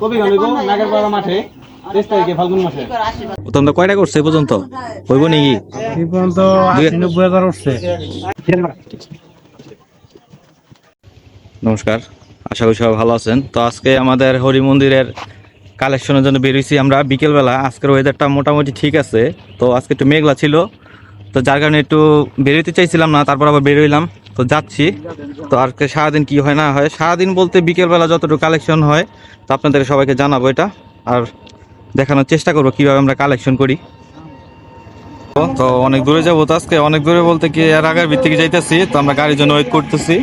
কবি গান নাগেরপাড়া মাঠে তেইশ তারিখে ফাল্গুন মাসে। তোমরা কয়টা করছ এই পর্যন্ত? হইব নাকি? এই পর্যন্ত নব্বই হাজার উঠছে। নমস্কার আশা করি সবাই ভালো আছেন। তো আজকে আমাদের হরি মন্দিরের কালেকশনের জন্য বেরিয়েছি আমরা বিকেলবেলা। আজকের ওয়েদারটা মোটামুটি ঠিক আছে। তো আজকে একটু মেঘলা ছিল। তো যার কারণে একটু বেরোতে চাইছিলাম না তারপর আবার বেরোইলাম তো যাচ্ছি। তো আজকে সারাদিন কি হয় না হয়? সারাদিন বলতে বিকেলবেলা যতটুকু কালেকশন হয়, তো আপনাদের সবাইকে জানাব এটা। আর দেখানোর চেষ্টা করব কীভাবে আমরা কালেকশন করি। তো অনেক দূরে যাব তো আজকে। অনেক দূরে বলতে কি এর আগের ভিত্তিকে যাইতেছি, তো আমরা গাড়ির জন্য ওয়েট করতেছি।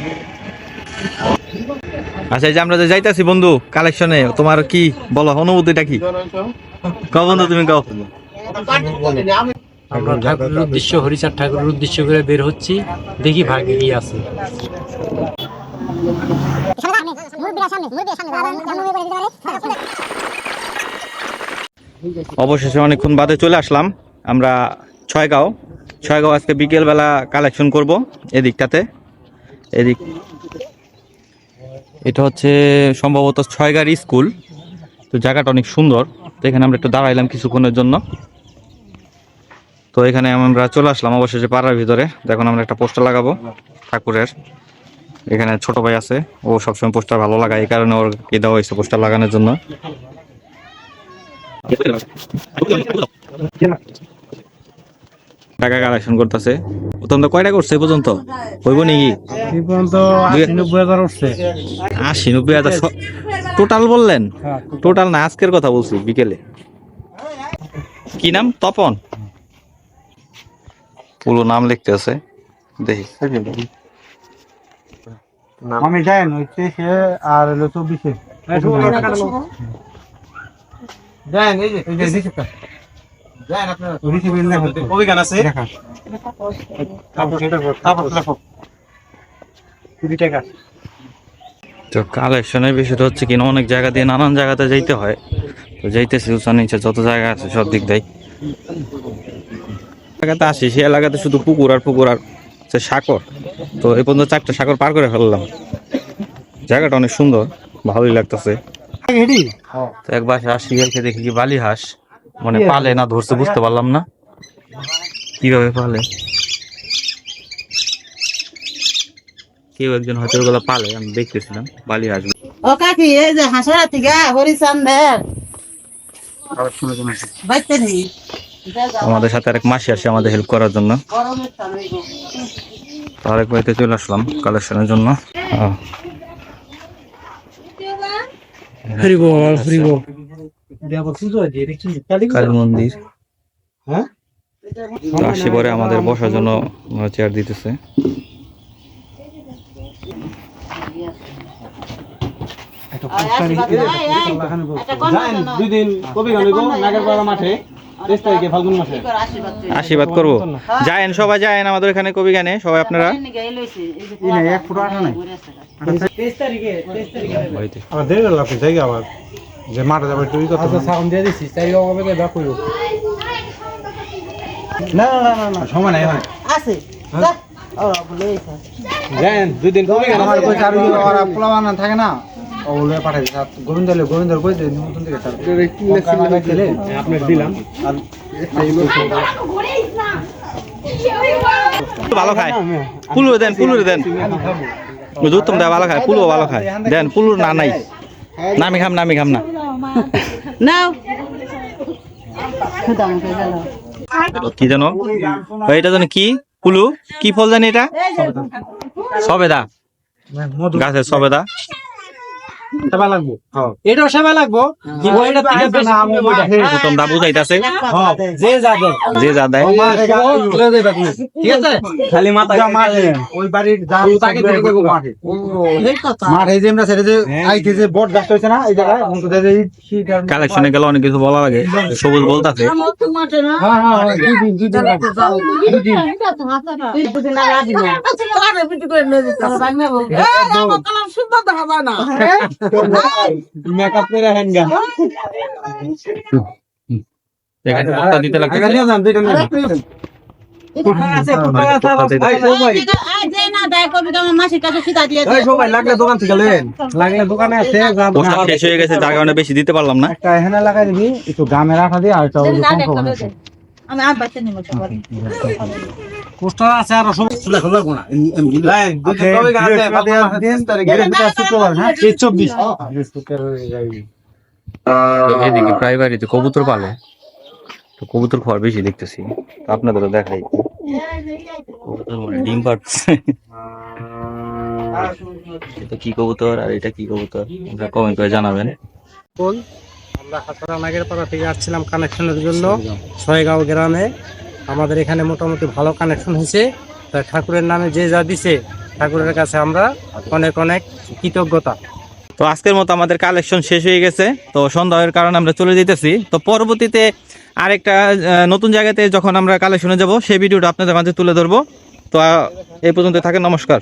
আচ্ছা এই যে আমরা যে যাইতাছি বন্ধু কালেকশনে তোমার কি বলো, অনুভূতিটা কি? কও বন্ধু, তুমি কও। আমরা ঠাকুরের উদ্দেশ্য হরিচাঁদ ঠাকুরের উদ্দেশ্য করে বের হচ্ছি। দেখি ভাগ্যে কি আছে। অবশেষে অনেকক্ষণ বাদে চলে আসলাম। আমরা ছয়গাঁও। ছয়গাঁও আজকে বিকেলবেলা কালেকশন করব এদিকটাতে। এদিক এটা হচ্ছে সম্ভবত ছয়গাঁর স্কুল। তো জায়গাটা অনেক সুন্দর। তো এখানে আমরা একটু দাঁড়াইলাম কিছুক্ষণের জন্য। তো এখানে আমরা চলে আসলাম অবশেষে পাড়ার ভিতরে। দেখুন আমরা একটা পোস্টার লাগাবো ঠাকুরের। এখানে ছোট ভাই আছে ও সবসময় পোস্টার ভালো লাগায় এই কারণে ওর কি দেওয়া হয়েছে পোস্টার লাগানোর জন্য। টাকা কালেকশন করতেছে। তোমরা কয়টা করছে পর্যন্ত? হইব নাকি? আশি নব্বই হাজার টোটাল বললেন? হ্যাঁ। টোটাল না আজকের কথা বলছি বিকেলে। কি নাম? তপন? পুরো নাম লিখতে আছে। দেখি। আমি যাই হচ্ছে সে আর হলো চব্বিশে। তো কালেকশনের বিষয়টা হচ্ছে কিনা অনেক জায়গা দিয়ে নানান জায়গাতে যাইতে হয়। তো যাইতেছি উঁচা নিচে যত জায়গা আছে সব দিক দেয়। এলাকাতে আসি সেই এলাকাতে শুধু পুকুর আর পুকুর আর হচ্ছে সাগর। তো এই পর্যন্ত চারটা সাগর পার করে ফেললাম। জায়গাটা অনেক সুন্দর ভালোই লাগতেছে। তো একবার আসি এলকে দেখি কি বালি হাঁস। মানে পালে না ধরছে বুঝতে পারলাম না। কীভাবে পালে? কেউ একজন হয়তো ওগুলো পালে আমি দেখতেছিলাম বালি হাঁস। ও কাকি এই যে হাঁসের থেকে হরিচান্দের বাইতে নেই। আমাদের সাথে আরেক মাসি আসে আমাদের হেল্প করার জন্য। আরেক বাড়িতে চলে আসলাম কালেকশনের জন্য। কালি মন্দির। হ্যাঁ? আসি পরে আমাদের বসার জন্য চেয়ার দিতেছে। না। দুই দিন কবি মাঠে। আশীর্বাদ করব। যায়েন সবাই যায়েন আমাদের এখানে কবি গানে সবাই আপনারা। যে যাবে তুই আচ্ছা সাউন্ড দিয়ে না না না না সময় নাই আছে আমার কই চাবি পোলা বানা থাকে না। ওগুলো পাঠাই আর গোবিন্দ লে গোবিন্দ কই যে নিমন্ত্রণ থেকে চাবি আপনার দিলাম। আর ভালো খায়। পুলু দেন পুলু দেন। ভালো খায় পুলু ভালো খায়। দেন পুলুর না নাই। নামি খাম নামি খাম না। নাও। কি জানো এটা জানো কি? পুলু? কি ফল জানি এটা? সবেদা। গাছের সবেদা। সেবা লাগবো হ্যাঁ এটাও সেবা লাগবো কিন্তু এটা থেকে বেশি হবে ওইটা। উত্তম দা বুঝাইতাছে হ্যাঁ যে যাবে যে যা দেয় ঠিক আছে খালি মাথা ওই বাড়ির যা তাকে দেখে দেখো মাঠে এই কথা মাঠে যে আমরা সেটা যে আইতে যে বট গাছটা হইছে না এই জায়গায় অঙ্কুতে যে এই শীত আর কালেকশনে গেলে অনেক কিছু বলা লাগে সবুজ বলতাছে আমার তো মাঠে না হ্যাঁ হ্যাঁ হ্যাঁ, দুই দিন দুই দিন লাগবে। তুই দুদিন আগে আসবি না। আরে পিটি করে নিয়ে যেতে হবে, ভাগ নেবো। এই, আমার কালার সুন্দর দেখা যায় না। মেকআপ করে হেনগা এখানে ভর্তা দিতে লাগছে আগে নিয়ে যান দুইটা নিয়ে যান। এই যে না দেয় কবি আমার মাসির কাছে সিধা দিয়ে এই সবাই লাগলে দোকান থেকে লেন লাগলে দোকানে আছে পোস্টার শেষ হয়ে গেছে যার কারণে বেশি দিতে পারলাম না একটা এখানে লাগাই দিবি একটু গামে রাখা দিয়ে আর একটা ওই যে পঙ্খ বানাইছে। আমি আর বাচ্চা নিব পোস্টার আছে আর সব চলে কোনা দিন শুক্রবার হ্যাঁ? 24 এদিকে প্রায় বাড়িতে কবুতর পালে। তো কবুতর খাওয়ার বেশি দেখতেছি। তো আপনাদেরও দেখাই। কবুতর মানে ডিম পাড়ছে এটা কি কবুতর আর এটা কি কবুতর? আপনারা কমেন্ট করে জানাবেন। আমরা হাতরা নাগের পাড়া থেকে আসছিলাম কানেকশনের জন্য ছয়গাঁও গ্রামে। আমাদের এখানে মোটামুটি ভালো কানেকশন হয়েছে। তা ঠাকুরের নামে যে যা দিছে, ঠাকুরের কাছে আমরা অনেক অনেক কৃতজ্ঞতা। তো আজকের মতো আমাদের কালেকশন শেষ হয়ে গেছে। তো সন্ধ্যা হওয়ার কারণে আমরা চলে যেতেছি। তো পরবর্তীতে আরেকটা নতুন জায়গাতে যখন আমরা কালেকশনে যাব, সেই ভিডিওটা আপনাদের মাঝে তুলে ধরবো। তো এই পর্যন্ত থাকে নমস্কার।